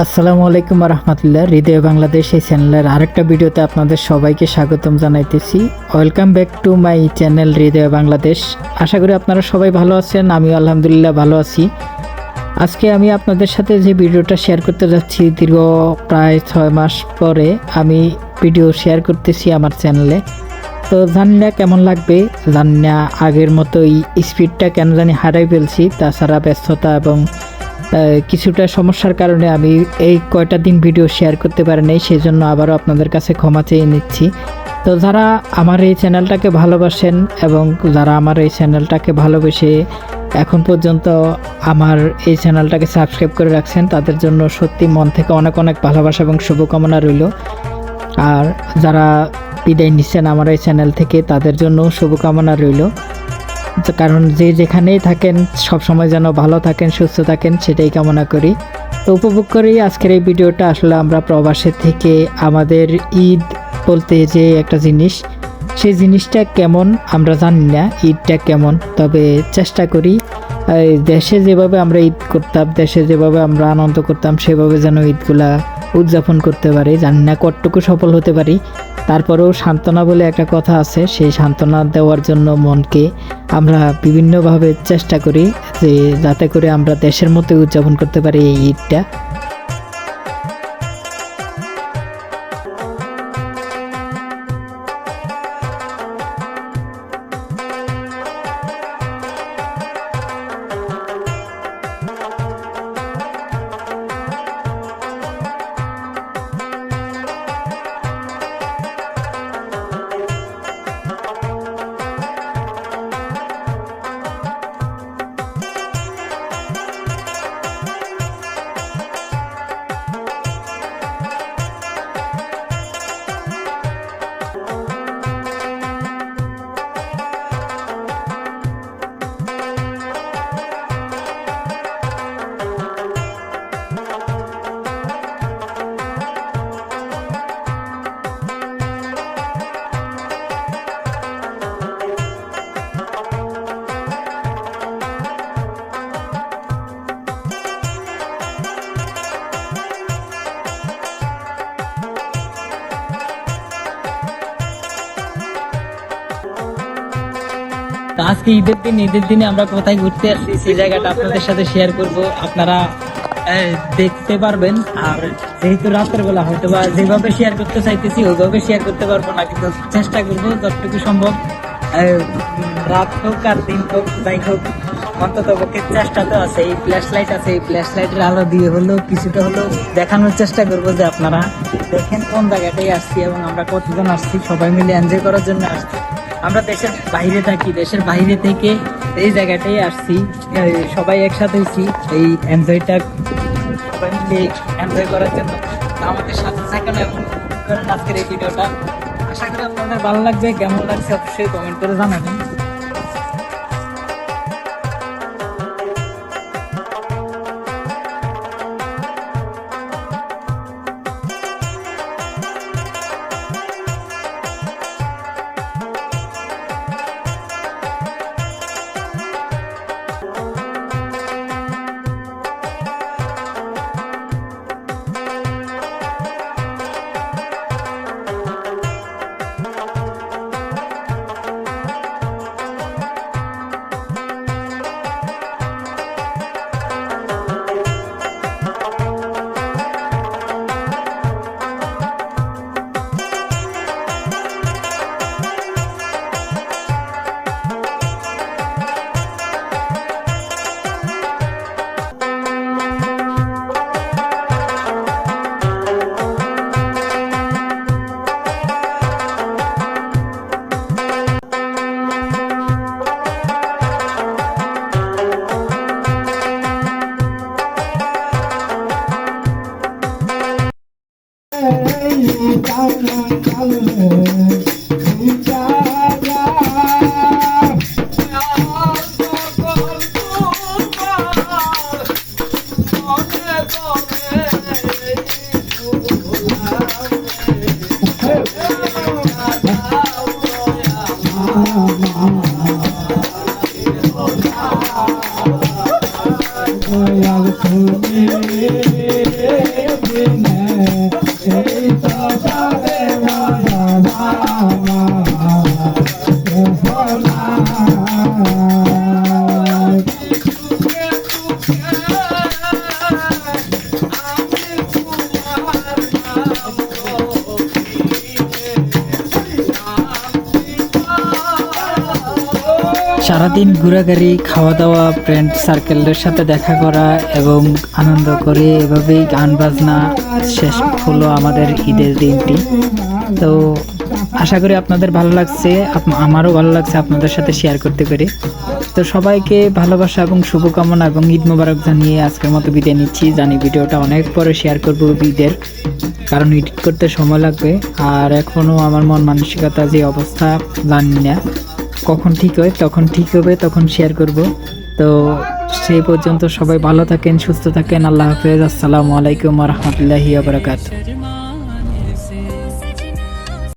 আসসালামু আলাইকুম রহমতুল্লাহ হৃদয় বাংলাদেশ এই চ্যানেলের আরেকটা ভিডিওতে আপনাদের সবাইকে স্বাগতম জানাইতেছি। Welcome back to my channel Hridoy Bangladesh. আশা করি আপনারা সবাই ভালো আছেন আমি আলহামদুলিল্লাহ ভালো আছি। আজকে আমি আপনাদের সাথে যে ভিডিওটা শেয়ার করতে যাচ্ছি, দীর্ঘ প্রায় ছয় মাস পরে আমি ভিডিও শেয়ার করতেছি আমার চ্যানেলে তো জানি না কেমন লাগবে জানি না আগের মতো এই স্পিডটা কেন জানি হারাই ফেলছি, তাছাড়া ব্যস্ততা এবং কিছুটা সমস্যার কারণে আমি এই কয়টা দিন ভিডিও শেয়ার করতে পারি নাই সেই জন্য আবারও আপনাদের কাছে ক্ষমা চেয়ে নিচ্ছি। তো যারা আমার এই চ্যানেলটাকে ভালোবাসেন এবং যারা আমার এই চ্যানেলটাকে ভালোবেসে এখন পর্যন্ত আমার এই চ্যানেলটাকে সাবস্ক্রাইব করে রাখছেন, তাদের জন্য সত্যি মন থেকে অনেক অনেক ভালোবাসা এবং শুভকামনা রইল। আর যারা বিদায় নিচ্ছেন আমার এই চ্যানেল থেকে, তাদের জন্য শুভকামনা রইল। কারণ যে যেখানেই থাকেন, সব সময় যেন ভালো থাকেন, সুস্থ থাকেন, সেটাই কামনা করি। তো উপভোগ করেই আজকের এই ভিডিওটা আসলে আমরা প্রবাসে থেকে আমাদের ঈদ বলতে যে একটা জিনিস, সেই জিনিসটা কেমন আমরা জানি না, ঈদটা কেমন, তবে চেষ্টা করি দেশে যেভাবে আমরা ঈদ করতাম, দেশে যেভাবে আমরা আনন্দ করতাম, সেভাবে যেন ঈদগুলা উদযাপন করতে পারি। জানি না কতটুকু সফল হতে পারি। তারপরেও সান্ত্বনা বলে একটা কথা আছে, সেই সান্ত্বনা দেওয়ার জন্য মনকে আমরা বিভিন্নভাবে চেষ্টা করি যে যাতে করে আমরা দেশের মতো উদযাপন করতে পারি এই ঈদটা। তো আজকে ঈদের দিন, ঈদের দিনে আমরা কোথায় ঘুরতে আসছি সেই জায়গাটা আপনাদের সাথে শেয়ার করব। আপনারা দেখতে পারবেন। আর যেহেতু রাতের বেলা হয়তো বা যেভাবে শেয়ার করতে চাইতেছি, ওইভাবে শেয়ার করতে পারব না, কিন্তু চেষ্টা করব যতটুকু সম্ভব। রাত হোক আর দিন হোক, যাই হোক, অন্তত পক্ষে চেষ্টা তো আছে। এই ফ্ল্যাশ লাইট আছে, এই ফ্ল্যাশ লাইটের আলো দিয়ে হলেও, কিছুটা হলেও দেখানোর চেষ্টা করব যে আপনারা দেখেন কোন জায়গাটাই আসছি এবং আমরা কতজন আসছি। সবাই মিলে এনজয় করার জন্য আসছি। আমরা দেশের বাইরে থাকি, দেশের বাইরে থেকে এই জায়গাটাই আসছি। সবাই একসাথে হয়েছি এই এনজয়টা এনজয় করার জন্য। আমাদের সাথে থাকেন এবং আজকের এই ভিডিওটা। আশা করি আপনাদের ভালো লাগবে, কেমন লাগছে অবশ্যই কমেন্ট করে জানাবেন। Yeah. সারাদিন ঘোরাঘুরি খাওয়া দাওয়া ফ্রেন্ড সার্কেলের সাথে দেখা করা এবং আনন্দ করে এভাবেই গান বাজনা শেষ হলো আমাদের ঈদের দিনটি। তো আশা করি আপনাদের ভালো লাগছে আমারও ভালো লাগছে আপনাদের সাথে শেয়ার করতে পেরে। তো সবাইকে ভালোবাসা এবং শুভকামনা এবং ঈদ মোবারক জানিয়ে আজকের মতো বিদায় নিচ্ছি। জানি ভিডিওটা অনেক পরে শেয়ার করব ঈদের, কারণ এডিট করতে সময় লাগবে। আর এখনও আমার মন মানসিকতা যে অবস্থা, জানি না। কখন ঠিক হয় তখন ঠিক হবে, তখন শেয়ার করব। তো সেই পর্যন্ত সবাই ভালো থাকেন, সুস্থ থাকেন। আল্লাহ হাফেজ। আসসালামু আলাইকুম রহমতুল্লাহি আবরাকাত